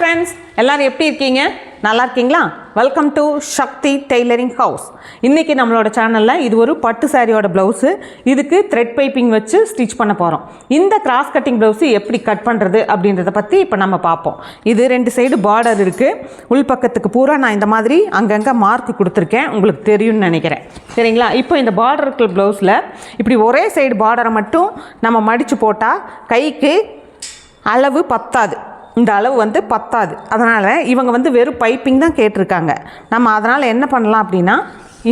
Friends எல்லோரும் எப்படி இருக்கீங்க? நல்லா இருக்கீங்களா? Welcome to Sakthi tailoring house இன்றைக்கி நம்மளோட சேனலில் இது ஒரு பட்டு சாரியோட ப்ளவுஸு இதுக்கு த்ரெட் பைப்பிங் வச்சு ஸ்டிச் பண்ண போகிறோம் இந்த கிராஸ் கட்டிங் ப்ளவுஸு எப்படி கட் பண்ணுறது அப்படின்றத பற்றி இப்போ நம்ம பார்ப்போம். இது ரெண்டு சைடு பார்டர் இருக்குது உள்பக்கத்துக்கு பூரா நான் இந்த மாதிரி அங்கங்கே மார்க் கொடுத்துருக்கேன். உங்களுக்கு தெரியும்னு நினைக்கிறேன். சரிங்களா? இப்போ இந்த பார்டர் இருக்கிற ப்ளவுஸில் இப்படி ஒரே சைடு பார்டரை மட்டும் நம்ம மடித்து போட்டால் கைக்கு அளவு பத்தாது. இந்த அளவு வந்து பத்தாது. அதனால் இவங்க வந்து வெறும் பைப்பிங் தான் கேட்டிருக்காங்க. நம்ம அதனால் என்ன பண்ணலாம் அப்படின்னா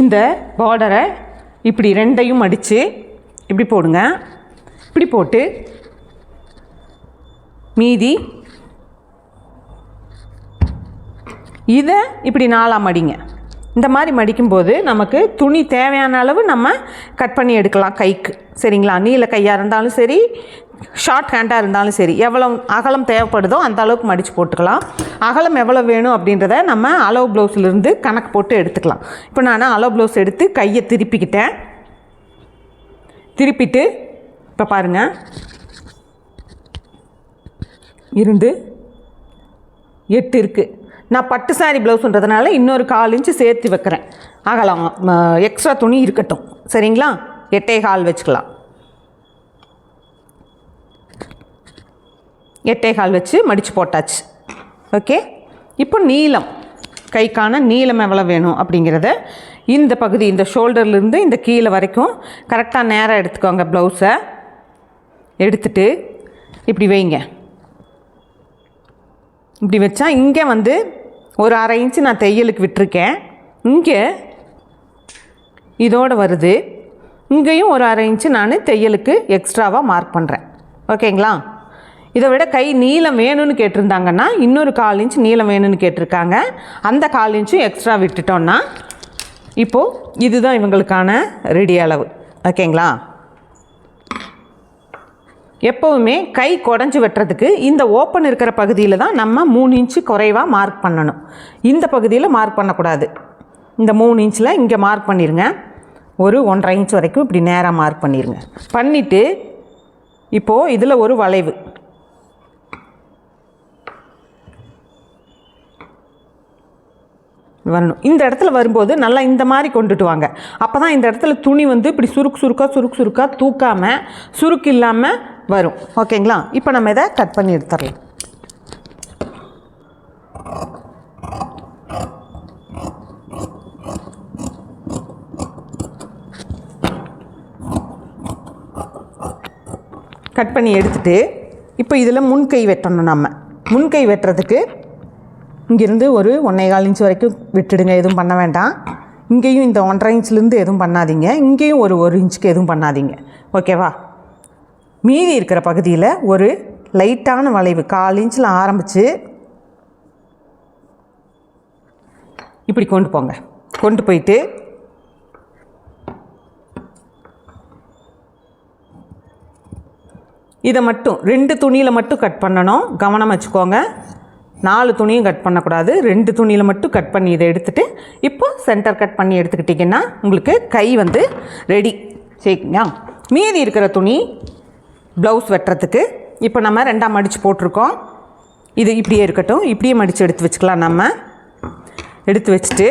இந்த பார்டரை இப்படி ரெண்டையும் மடித்து இப்படி போடுங்க. இப்படி போட்டு மீதி இதை இப்படி நாலாம் மடிங்க இந்த மாதிரி மடிக்கும்போது நமக்கு துணி தேவையான அளவு நம்ம கட் பண்ணி எடுக்கலாம் கைக்கு. சரிங்களா? நீல கையாக இருந்தாலும் சரி ஷார்ட் ஹேண்டாக இருந்தாலும் சரி எவ்வளோ அகலம் தேவைப்படுதோ அந்த அளவுக்கு மடித்து போட்டுக்கலாம். அகலம் எவ்வளோ வேணும் அப்படின்றத நம்ம அளவு ப்ளவுஸ்லேருந்து கணக்கு போட்டு எடுத்துக்கலாம். இப்போ நான் அளவு ப்ளவுஸ் எடுத்து கையை திருப்பிக்கிட்டேன். திருப்பிட்டு இப்போ பாருங்கள் இருந்து எட்டு இருக்குது நான் பட்டு சாரி ப்ளவுஸுன்றதுனால இன்னொரு கால் இன்ச்சு சேர்த்து வைக்கிறேன். அகலம் எக்ஸ்ட்ரா துணி இருக்கட்டும். சரிங்களா? எட்டே கால் வச்சுக்கலாம். எட்டேகால் வச்சு மடித்து போட்டாச்சு. ஓகே? இப்போ நீளம். கைக்கான நீளம் எவ்வளோ வேணும் அப்படிங்கிறத இந்த பகுதி இந்த ஷோல்டர்லேருந்து இந்த கீழே வரைக்கும் கரெக்டாக நேராக எடுத்துக்கோங்க ப்ளவுஸை எடுத்துட்டு இப்படி வைங்க. இப்படி வச்சா இங்கே வந்து ஒரு அரை இன்ச்சு நான் தையலுக்கு விட்டுருக்கேன். இங்கே இதோடு வருது. இங்கேயும் ஒரு அரை இன்ச்சு நான் தையலுக்கு எக்ஸ்ட்ராவாக மார்க் பண்ணுறேன் ஓகேங்களா? இதை விட கை நீளம் வேணும்னு கேட்டிருந்தாங்கன்னா இன்னொரு கால் இன்ச் நீளம் வேணும்னு கேட்டிருக்காங்க. அந்த கால் இன்ச்சும் எக்ஸ்ட்ரா விட்டுட்டோன்னா இப்போது இதுதான் இவங்களுக்கான ரெடி அளவு. ஓகேங்களா? எப்போவுமே கை குடஞ்சி வெட்டுறதுக்கு இந்த ஓப்பன் இருக்கிற பகுதியில் தான் நம்ம மூணு இன்ச்சு குறைவாக மார்க் பண்ணணும். இந்த பகுதியில் மார்க் பண்ணக்கூடாது. இந்த மூணு இன்ச்சில் இங்கே மார்க் பண்ணிடுங்க ஒரு ஒன்றரை இன்ச் வரைக்கும் இப்படி நேராக மார்க் பண்ணிடுங்க பண்ணிவிட்டு இப்போது இதில் ஒரு வளைவு. வரணும். இந்த இடத்துல வரும்போது நல்லா இந்த மாதிரி கொண்டுட்டு வாங்க. அப்போ தான் இந்த இடத்துல துணி வந்து இப்படி சுருக்கு சுருக்காக சுருக்கு சுருக்காக தூக்காமல் சுருக்கு இல்லாமல் வரும். ஓகேங்களா? இப்போ நம்ம இதை கட் பண்ணி எடுத்துடலாம். கட் பண்ணி எடுத்துட்டு இப்போ இதில் முன்கை வெட்டணும் நம்ம. முன்கை வெட்டுறதுக்கு இங்கேருந்து ஒரு ஒன்றே கால் இன்ச் வரைக்கும் விட்டுடுங்க எதுவும் பண்ண வேண்டாம். இங்கேயும் இந்த ஒன்றரை இன்ச்லேருந்து எதுவும் பண்ணாதீங்க. இங்கேயும் ஒரு ஒரு இன்ச்சுக்கு எதுவும் பண்ணாதீங்க. ஓகேவா மீதி இருக்கிற பகுதியில் ஒரு லைட்டான வளைவு கால் இன்ச்சில் ஆரம்பித்து இப்படி கொண்டு போங்க. கொண்டு போயிட்டு இதை மட்டும் ரெண்டு துணியில் மட்டும் கட் பண்ணணும். கவனம் வச்சுக்கோங்க. நாலு துணியும் கட் பண்ணக்கூடாது. ரெண்டு துணியில் மட்டும் கட் பண்ணி இதை எடுத்துகிட்டு இப்போ சென்டர் கட் பண்ணி எடுத்துக்கிட்டிங்கன்னா உங்களுக்கு கை வந்து ரெடி சரிங்களா? மீதி இருக்கிற துணி ப்ளவுஸ் வெட்டுறதுக்கு இப்போ நம்ம ரெண்டாம் மடித்து போட்டிருக்கோம். இது இப்படியே இருக்கட்டும். இப்படியே மடித்து எடுத்து வச்சுக்கலாம் நம்ம. எடுத்து வச்சுட்டு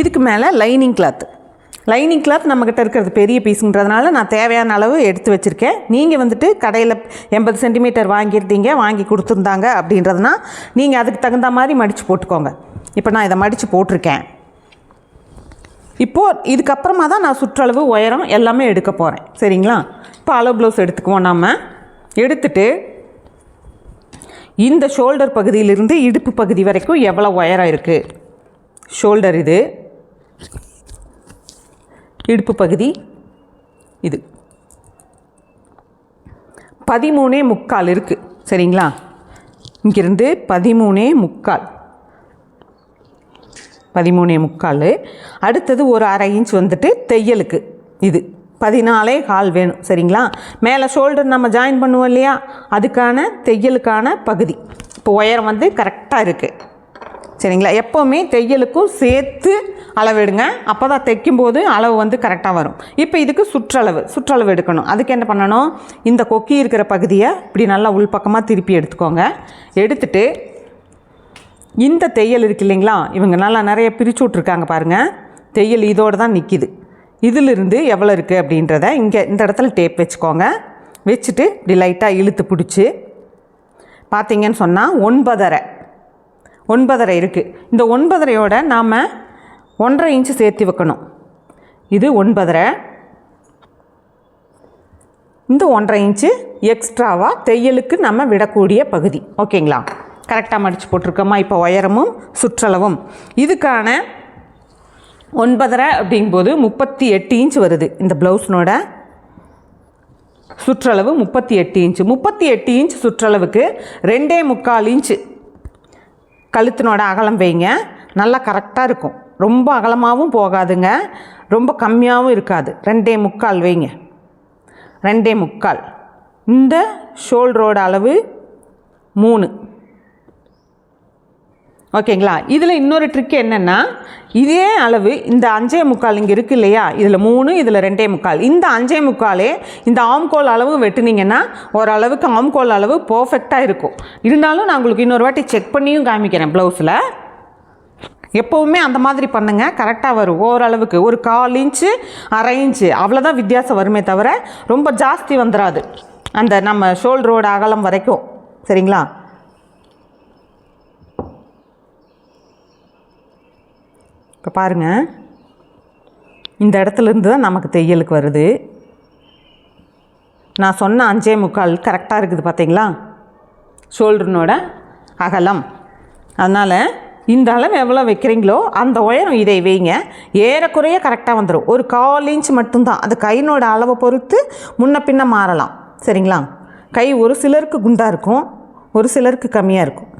இதுக்கு மேலே லைனிங் கிளாத்து லைனிங் கிளாத் நம்மக்கிட்ட இருக்கிறது பெரிய பீஸுன்றதுனால நான் தேவையான அளவு எடுத்து வச்சுருக்கேன். நீங்கள் வந்துட்டு கடையில் எண்பது சென்டிமீட்டர் வாங்கியிருந்தீங்க வாங்கி கொடுத்துருந்தாங்க அப்படின்றதுனா நீங்கள் அதுக்கு தகுந்த மாதிரி மடித்து போட்டுக்கோங்க. இப்போ நான் இதை மடித்து போட்டிருக்கேன். இப்போது இதுக்கப்புறமா தான் நான் சுற்றளவு உயரம் எல்லாமே எடுக்க போகிறேன் சரிங்களா? இப்போ அளவு ப்ளவுஸ் எடுத்துக்குவோம் நம்ம எடுத்துட்டு இந்த ஷோல்டர் பகுதியிலிருந்து இடுப்பு பகுதி வரைக்கும் எவ்வளோ உயரம் இருக்குது ஷோல்டர் இது. இடுப்பு பகுதி இது. பதிமூணே முக்கால் இருக்குது சரிங்களா? இங்கிருந்து பதிமூணே முக்கால். பதிமூணே முக்கால். அடுத்தது ஒரு அரை இன்ச் வந்துட்டு தையலுக்கு இது. பதினாலே கால் வேணும். சரிங்களா? மேலே ஷோல்டர் நம்ம ஜாயின் பண்ணுவோம் இல்லையா? அதுக்கான தையலுக்கான பகுதி. இப்போ உயரம் வந்து கரெக்டாக இருக்குது சரிங்களா? எப்போவுமே தையலுக்கும் சேர்த்து அளவெடுங்க. அப்போ தான் தைக்கும்போது அளவு வந்து கரெக்டாக வரும். இப்போ இதுக்கு சுற்றளவு சுற்றளவு எடுக்கணும். அதுக்கு என்ன பண்ணணும்? இந்த கொக்கி இருக்கிற பகுதியை இப்படி நல்லா உள்பக்கமாக திருப்பி எடுத்துக்கோங்க. எடுத்துட்டு இந்த தையல் இருக்கு இல்லைங்களா? இவங்க நல்லா நிறைய பிரித்து விட்ருக்காங்க பாருங்கள் தையல் இதோடு தான் நிற்கிது இதிலிருந்து எவ்வளோ இருக்குது அப்படின்றத இங்கே இந்த இடத்துல டேப் வச்சுக்கோங்க. வச்சுட்டு இப்படி லைட்டாக இழுத்து பிடிச்சி பார்த்தீங்கன்னு சொன்னால் ஒன்பதரை. ஒன்பதரை இருக்குது இந்த ஒன்பதரையோட நாம் ஒன்றரை இன்ச்சு சேர்த்து வைக்கணும். இது ஒன்பதரை. இந்த ஒன்றரை இன்ச்சு எக்ஸ்ட்ராவாக தையலுக்கு நம்ம விடக்கூடிய பகுதி. ஓகேங்களா? கரெக்டாக மடித்து போட்டிருக்கோமா? இப்போ உயரமும் சுற்றளவும். இதுக்கான ஒன்பதரை அப்படிங்கும்போது முப்பத்தி எட்டு இன்ச் வருது. இந்த ப்ளவுஸ்னோட சுற்றளவு முப்பத்தி எட்டு இன்ச்சு. முப்பத்தி எட்டு இன்ச் சுற்றளவுக்கு ரெண்டே முக்கால் இன்ச்சு கழுத்தினோட அகலம் வைங்க. நல்லா கரெக்டாக இருக்கும். ரொம்ப அகலமாகவும் போகாதுங்க. ரொம்ப கம்மியாகவும் இருக்காது. ரெண்டே முக்கால் வைங்க. ரெண்டே முக்கால். இந்த ஷோல்டரோட அளவு மூணு. ஓகேங்களா? இதில் இன்னொரு ட்ரிக் என்னென்னா இதே அளவு இந்த அஞ்சே முக்கால் இங்கே இருக்குது இல்லையா? இதில் மூணு இதில் ரெண்டே முக்கால். இந்த அஞ்சே முக்காலே இந்த ஆம்கோல் அளவு வெட்டுனீங்கன்னா ஓரளவுக்கு ஆம்கோல் அளவு பர்ஃபெக்டாக இருக்கும். இருந்தாலும் நான் உங்களுக்கு இன்னொரு வாட்டி செக் பண்ணியும் காமிக்கிறேன் ப்ளவுஸில் எப்போவுமே அந்த மாதிரி பண்ணுங்கள் கரெக்டாக வரும். ஓரளவுக்கு ஒரு கால் இன்ச்சு அரை இன்ச்சு அவ்வளோதான் வித்தியாசம் வருமே தவிர ரொம்ப ஜாஸ்தி வந்துடாது அந்த நம்ம ஷோல்டரோட அகலம் வரைக்கும். சரிங்களா? இப்போ பாருங்கள் இந்த இடத்துலேருந்து தான் நமக்கு தையலுக்கு வருது. நான் சொன்ன அஞ்சே முக்கால் கரெக்டாக இருக்குது பார்த்தீங்களா ஷோல்டர்னோட அகலம். அதனால் இந்த அளவு எவ்வளோ வைக்கிறீங்களோ அந்த உயரம் இதை வைங்க. ஏறக்குறைய கரெக்டாக வந்துடும் ஒரு கால் இன்ச் மட்டும்தான். அது கையினோட அளவை பொறுத்து முன்ன பின்ன மாறலாம். சரிங்களா? கை ஒரு சிலருக்கு குண்டாக இருக்கும். ஒரு சிலருக்கு கம்மியாக இருக்கும்.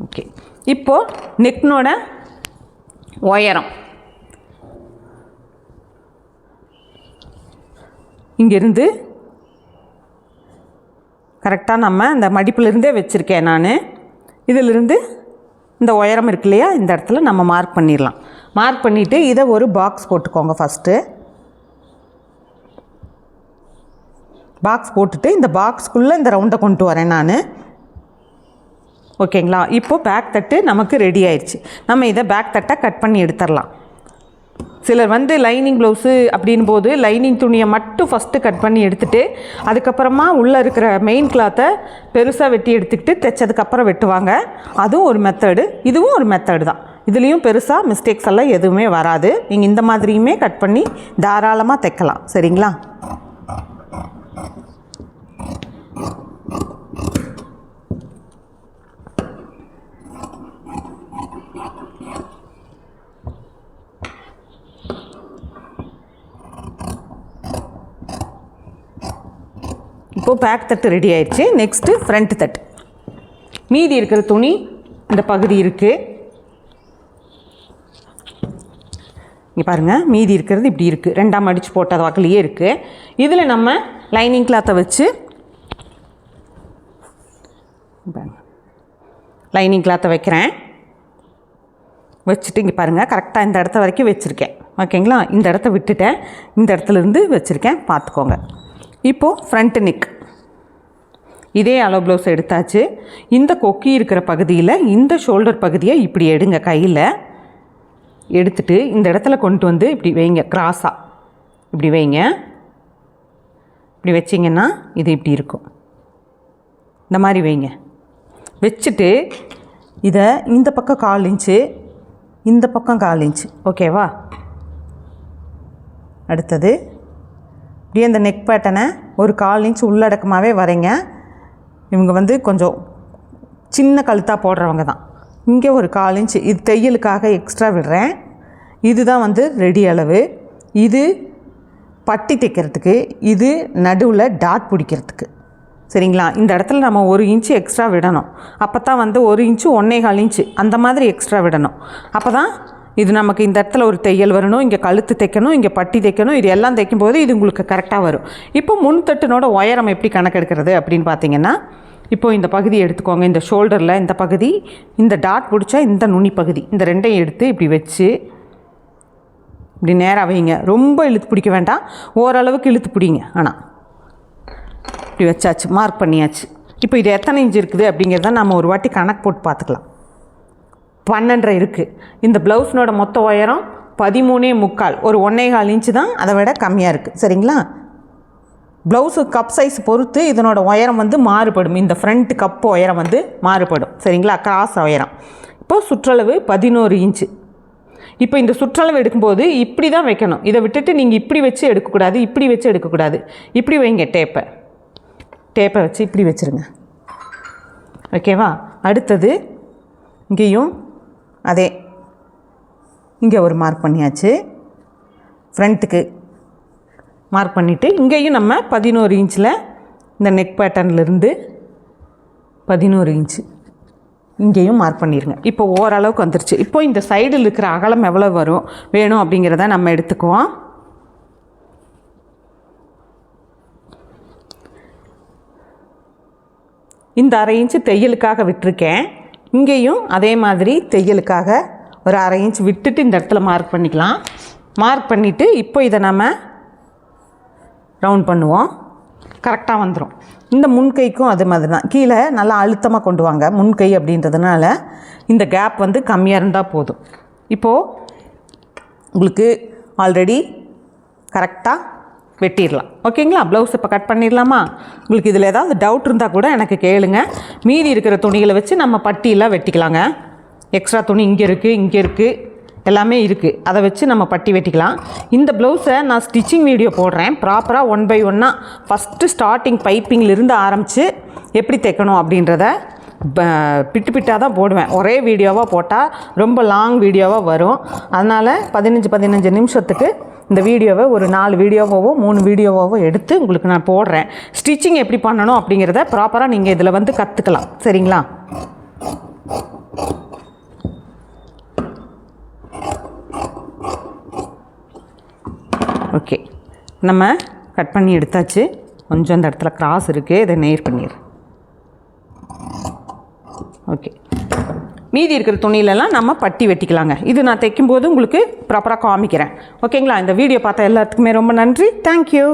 ஓகே இப்போது நெக்னோட உயரம். இங்கேருந்து கரெக்டாக நம்ம இந்த மடிப்பிலிருந்தே வச்சுருக்கேன் நான். இதிலிருந்து இந்த உயரம் இருக்கு இல்லையா? இந்த இடத்துல நம்ம மார்க் பண்ணிடலாம். மார்க் பண்ணிவிட்டு இதை ஒரு பாக்ஸ் போட்டுக்கோங்க ஃபஸ்ட்டு பாக்ஸ் போட்டுட்டு இந்த பாக்ஸ்க்குள்ளே இந்த ரவுண்டை கொண்டு வரேன் நான். ஓகேங்களா? இப்போது பேக் தட்டு நமக்கு ரெடி ஆயிடுச்சு. நம்ம இதை பேக் தட்டை கட் பண்ணி எடுத்துடலாம். சிலர் வந்து லைனிங் ப்ளவுஸு அப்படின் போது லைனிங் துணியை மட்டும் ஃபஸ்ட்டு கட் பண்ணி எடுத்துட்டு அதுக்கப்புறமா உள்ளே இருக்கிற மெயின் கிளாத்தை பெருசாக வெட்டி எடுத்துக்கிட்டு தைச்சதுக்கப்புறம் வெட்டுவாங்க. அதுவும் ஒரு மெத்தடு இதுவும் ஒரு மெத்தடு தான். இதுலேயும் பெருசாக மிஸ்டேக்ஸ் எல்லாம் எதுவுமே வராது. நீங்கள் இந்த மாதிரியுமே கட் பண்ணி தாராளமாக தைக்கலாம். சரிங்களா? இப்போது பேக் தட்டு ரெடி ஆயிடுச்சு நெக்ஸ்ட்டு ஃப்ரண்ட் தட்டு. மீதி இருக்கிற துணி இந்த பகுதி இருக்குது இங்கே பாருங்கள் மீதி இருக்கிறது இப்படி இருக்குது ரெண்டாம் அடித்து போட்ட வாக்கிலேயே இருக்குது இதில் நம்ம லைனிங் கிளாத்தை வச்சு லைனிங் கிளாத்தை வைக்கிறேன். வச்சுட்டு இங்கே பாருங்கள் கரெக்டாக இந்த இடத்த வரைக்கும் வச்சுருக்கேன். ஓகேங்களா இந்த இடத்த விட்டுட்டேன். இந்த இடத்துலேருந்து வச்சுருக்கேன். பார்த்துக்கோங்க இப்போது ஃப்ரண்ட் நெக் இதே அளவு ப்ளவுஸ் எடுத்தாச்சு. இந்த கொக்கி இருக்கிற பகுதியில் இந்த ஷோல்டர் பகுதியை இப்படி எடுங்க கையில். எடுத்துட்டு இந்த இடத்துல கொண்டு வந்து இப்படி வைங்க கிராஸாக இப்படி வைங்க. இப்படி வச்சிங்கன்னா இது இப்படி இருக்கும். இந்த மாதிரி வைங்க. வச்சுட்டு இதை இந்த பக்கம் கால் இன்ச்சு இந்த பக்கம் கால் இன்ச்சு. ஓகேவா அடுத்தது இப்படியே இந்த நெக் பேட்டனை ஒரு கால் இன்ச் உள்ளடக்கமாகவே வரைங்க. இவங்க வந்து கொஞ்சம் சின்ன கழுத்தாக போடுறவங்க தான். இங்கே ஒரு கால் இன்ச்சு இது தையலுக்காக எக்ஸ்ட்ரா விடுறேன். இதுதான் வந்து ரெடி அளவு. இது பட்டி தைக்கிறதுக்கு இது நடுவில் டாட் பிடிக்கிறதுக்கு. சரிங்களா? இந்த இடத்துல நம்ம ஒரு இன்ச்சு எக்ஸ்ட்ரா விடணும். அப்போ தான் வந்து ஒரு இன்ச்சு ஒன்றே கால் இன்ச்சு அந்த மாதிரி எக்ஸ்ட்ரா விடணும். அப்போ தான் இது நமக்கு இந்த இடத்துல ஒரு தையல் வரணும் இங்கே கழுத்து தைக்கணும் இங்கே பட்டி தைக்கணும் இது எல்லாம் தைக்கும் போது இது உங்களுக்கு கரெக்டாக வரும். இப்போ முன்தட்டுனோட உயரம் எப்படி கணக்கெடுக்கிறது அப்படின்னு பார்த்தீங்கன்னா இப்போது இந்த பகுதி எடுத்துக்கோங்க. இந்த ஷோல்டரில் இந்த பகுதி இந்த டாட் பிடிச்சா இந்த நுனி பகுதி. இந்த ரெண்டையும் எடுத்து இப்படி வச்சு இப்படி நேராக வைங்க. ரொம்ப இழுத்து பிடிக்க வேண்டாம். ஓரளவுக்கு இழுத்து பிடிங்க. ஆனால் இப்படி வச்சாச்சு. மார்க் பண்ணியாச்சு. இப்போ இது எத்தனை இன்ச் இருக்குது அப்படிங்கிறத நம்ம ஒரு வாட்டி கணக்கு போட்டு பார்த்துக்கலாம். பன்னெண்டரை இருக்குது இந்த ப்ளவுஸ்னோட மொத்த உயரம் பதிமூணே முக்கால். ஒரு ஒன்றே கால் இன்ச்சு தான் அதை விட கம்மியாக இருக்குது சரிங்களா? ப்ளவுஸு கப் சைஸ் பொறுத்து இதனோட உயரம் வந்து மாறுபடும். இந்த ஃப்ரண்ட் கப் உயரம் வந்து மாறுபடும். சரிங்களா? கிராஸ் உயரம். இப்போது சுற்றளவு பதினோரு இன்ச்சு. இப்போ இந்த சுற்றளவு எடுக்கும்போது இப்படி தான் வைக்கணும். இதை விட்டுட்டு நீங்கள் இப்படி வச்சு எடுக்கக்கூடாது இப்படி வச்சு எடுக்கக்கூடாது. இப்படி வைங்க டேப்பை டேப்பை வச்சு இப்படி வச்சுருங்க. ஓகேவா? அடுத்தது இங்கேயும் அதே. இங்கே ஒரு மார்க் பண்ணியாச்சு. ஃப்ரண்ட்டுக்கு மார்க் பண்ணிவிட்டு இங்கேயும் நம்ம பதினோரு இன்ச்சில் இந்த நெக் பேட்டர்ன்லேருந்து பதினோரு இன்ச்சு இங்கேயும் மார்க் பண்ணிடுங்க இப்போ ஓரளவுக்கு வந்துருச்சு. இப்போ இந்த சைடில் இருக்கிற அகலம் எவ்வளோ வரும் வேணும் அப்படிங்கிறத நம்ம எடுத்துக்குவோம். இந்த அரை இன்ச்சு தையலுக்காக விட்டுருக்கேன். இங்கேயும் அதே மாதிரி தையலுக்காக ஒரு அரை இன்ச் விட்டுட்டு இந்த இடத்துல மார்க் பண்ணிக்கலாம். மார்க் பண்ணிவிட்டு இப்போ இதை நம்ம ரவுண்ட் பண்ணுவோம். கரெக்டாக வந்துடும் இந்த முன்கைக்கும் அது மாதிரி தான் கீழே நல்லா அழுத்தமாக கொண்டு வாங்க. முன்கை அப்படின்றதுனால இந்த கேப் வந்து கம்மியாக இருந்தால் போதும். இப்போது உங்களுக்கு ஆல்ரெடி கரெக்டாக வெட்டிடலாம். ஓகேங்களா? ப்ளவுஸ் இப்போ கட் பண்ணிடலாமா? உங்களுக்கு இதில் ஏதாவது டவுட் இருந்தால் கூட எனக்கு கேளுங்க. மீதி இருக்கிற துணிகளை வச்சு நம்ம பட்டியெல்லாம் வெட்டிக்கலாங்க. எக்ஸ்ட்ரா துணி இங்கே இருக்குது இங்கே இருக்குது எல்லாமே இருக்குது அதை வச்சு நம்ம பட்டி வெட்டிக்கலாம். இந்த ப்ளவுஸை நான் ஸ்டிச்சிங் வீடியோ போடுறேன். ப்ராப்பராக ஒன் பை ஒன்னாக ஃபஸ்ட்டு ஸ்டார்டிங் பைப்பிங்லேருந்து ஆரம்பித்து எப்படி தைக்கணும் அப்படின்றத ப- பிட்டு பிட்டாக தான் போடுவேன். ஒரே வீடியோவாக போட்டால் ரொம்ப லாங் வீடியோவாக வரும். அதனால் பதினஞ்சு பதினஞ்சு நிமிஷத்துக்கு இந்த வீடியோவை ஒரு நாலு வீடியோவாவோ மூணு வீடியோவாவோ எடுத்து உங்களுக்கு நான் போடுறேன். ஸ்டிச்சிங் எப்படி பண்ணணும் அப்படிங்கிறத ப்ராப்பராக நீங்கள் இதில் வந்து கற்றுக்கலாம் சரிங்களா? ஓகே நம்ம கட் பண்ணி எடுத்தாச்சு. கொஞ்சம் அந்த இடத்துல கிராஸ் இருக்குது இதை நேர் பண்ணிடுறேன் ஓகே மீதி இருக்கிற துணியிலலாம் நம்ம பட்டி வெட்டிக்கலாங்க. இது நான் தைக்கும்போது உங்களுக்கு ப்ராப்பராக காமிக்கிறேன். ஓகேங்களா இந்த வீடியோ பார்த்த எல்லாத்துக்குமே ரொம்ப நன்றி. தேங்க்யூ